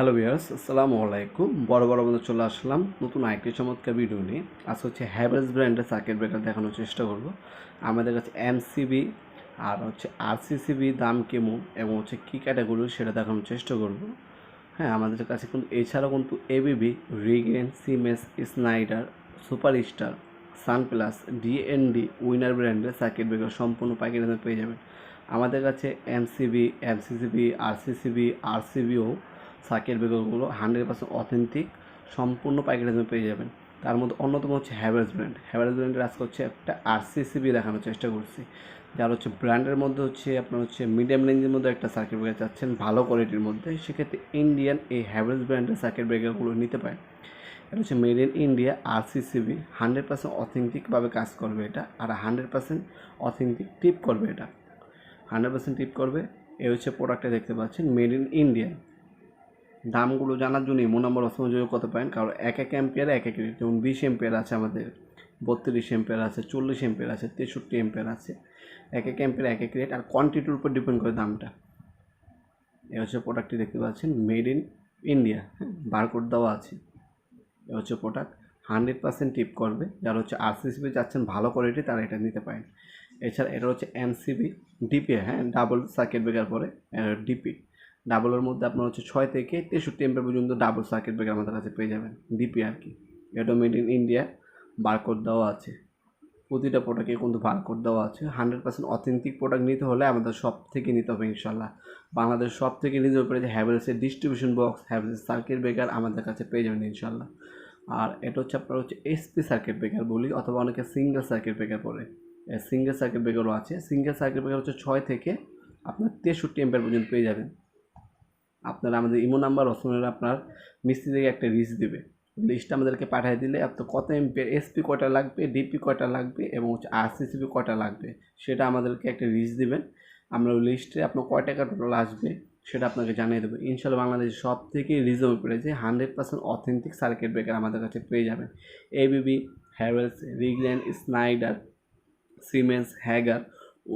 Hello viewers আসসালামু আলাইকুম। বড় বড় মধ্যে চলে আসলাম নতুন আরেকটি চমৎকার ভিডিও নিয়ে। আজ হচ্ছে হ্যাভেলস ব্র্যান্ডের সার্কিট ব্রেকার দেখানোর চেষ্টা করব। আমাদের কাছে এমসিবি আর হচ্ছে আরসিসিবি দাম কেমন এবং হচ্ছে কী ক্যাটাগরি সেটা দেখানোর চেষ্টা করব। হ্যাঁ আমাদের কাছে কিন্তু এছাড়াও কিন্তু এবিবি রিগেন সিমেস স্নাইডার সুপার স্টার সানপ্লাস ডিএনডি উইনার ব্র্যান্ডের সার্কিট ব্রেকার সম্পূর্ণ প্যাকেট পেয়ে যাবেন। আমাদের কাছে MCB MCCB RCCB RCBO circuit ব্রেকারগুলো hundred percent authentic সম্পূর্ণ প্যাকেট পেয়ে যাবেন। তার মধ্যে অন্যতম হচ্ছে হ্যাভেলস ব্র্যান্ড হ্যাভেলস ব্র্যান্ডের আজকে হচ্ছে একটা আরসিসিবি দেখানোর চেষ্টা করছি। যার হচ্ছে ব্র্যান্ডের মধ্যে হচ্ছে আপনার হচ্ছে মিডিয়াম রেঞ্জের মধ্যে একটা সার্কিট ব্রেকার চাচ্ছেন, ভালো কোয়ালিটির মধ্যে। সেক্ষেত্রে ইন্ডিয়ান এই হ্যাভেলস ব্র্যান্ডের সার্কিট ব্রেকারগুলো নিতে পারেন। এটা হচ্ছে made in India RCCB hundred percent অথেন্টিকভাবে কাজ করবে এটা আর হান্ড্রেড পার্সেন্ট অথেন্টিক টিপ করবে এটা। হান্ড্রেড পার্সেন্ট টিপ করবে। এ হচ্ছে প্রোডাক্টটা দেখতে পাচ্ছেন মেড ইন ইন্ডিয়া দামগুলো জানার জন্য ইমো নম্বর অসময় যোগ করতে পারেন। কারণ এক এক এম্পিয়ার এক এক যেমন বিশ এম্পিয়ার আছে আমাদের, বত্রিশ এম্পিয়ার আছে, চল্লিশ এম্পিয়ার আছে, তেষট্টি এম্পিয়ার আছে। এক এক এম্পিয়ার এক এক রেট আর কোয়ান্টিটির উপর ডিপেন্ড করে দামটা। এ হচ্ছে প্রোডাক্টটি দেখতে পাচ্ছেন মেড ইন ইন্ডিয়া বারকোড দেওয়া আছে। এ হচ্ছে প্রোডাক্ট হান্ড্রেড পার্সেন্ট টিপ করবে। যারা হচ্ছে আরসিসিবি যাচ্ছেন ভালো কোয়ালিটি তারা এটা নিতে পারেন। এছাড়া এটা হচ্ছে এমসিবি ডিপি হ্যাঁ ডাবল সার্কিট ব্রেকার পরে ডিপি ডাবলের মধ্যে আপনার হচ্ছে ছয় থেকে তেষট্টি এম্পের পর্যন্ত ডাবল সার্কিট ব্রেকার আমাদের কাছে পেয়ে যাবেন, ডিপি আর কি। এটা মেড ইন ইন্ডিয়া বারকোড দেওয়া আছে। প্রতিটা প্রোডাক্টে কিন্তু বারকোড দেওয়া আছে। হান্ড্রেড পার্সেন্ট অথেন্টিক প্রোডাক্ট নিতে হলে আমাদের সব থেকে নিতে হবে ইনশাল্লাহ বাংলাদেশ সব থেকে নিজের উপরে যে হ্যাভেলসের ডিস্ট্রিবিউশন বক্স হ্যাভেলসের সার্কিট ব্রেকার আমাদের কাছে পেয়ে যাবেন ইনশাল্লাহ আর এটা হচ্ছে আপনার হচ্ছে এসপি সার্কিট ব্রেকার বলি, অথবা অনেকে সিঙ্গেল সার্কিট ব্রেকার পড়ে সিঙ্গেল সার্কিট ব্রেকারও আছে। সিঙ্গেল সার্কিট ব্রেকার হচ্ছে ছয় থেকে আপনার তেষট্টি এম্পের পর্যন্ত পেয়ে যাবেন। আপনারা আমাদের ইমো নাম্বার অসমের আপনার মিস্ত্রি থেকে একটা লিস্ট দেবে। লিস্টটা আমাদেরকে পাঠিয়ে দিলে আপনার কত এমপি এসপি কয়টা লাগবে ডিপি কয়টা লাগবে এবং হচ্ছে আরসিসিপি কয়টা লাগবে, সেটা আমাদেরকে একটা লিস্ট দেবেন। আমরা ওই লিস্টে আপনার কয় টাকা টোটাল আসবে সেটা আপনাকে জানিয়ে দেবো। ইনশাল্লাহ বাংলাদেশের সব থেকে রিজনেবল প্রাইসে hundred percent authentic circuit breaker আমাদের কাছে পেয়ে যাবেন। ABB Havells Legrand Schneider Siemens Hager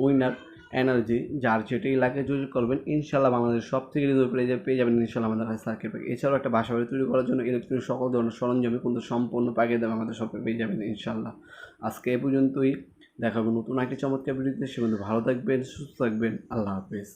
winner energy যার যেটাই লাগে যদি করবেন ইনশাল্লাহ বাংলাদেশ সব থেকে রিজনেবল প্রাইজে পেয়ে যাবেন ইনশাল্লাহ আমাদের কাছে সার্কিট ব্রেকার এছাড়াও একটা বাসা বাড়ি তৈরি করার জন্য ইলেকট্রনিক সকল ধরনের সরঞ্জামে কিন্তু সম্পূর্ণ পাকিয়ে দেবে, আমাদের সব পেয়ে যাবেন ইনশাল্লাহ আজকে এ পর্যন্তই দেখাবো নতুন একটি চমৎকার ভিডিওতে সে ভালো থাকবেন, সুস্থ থাকবেন, আল্লাহ হাফেজ।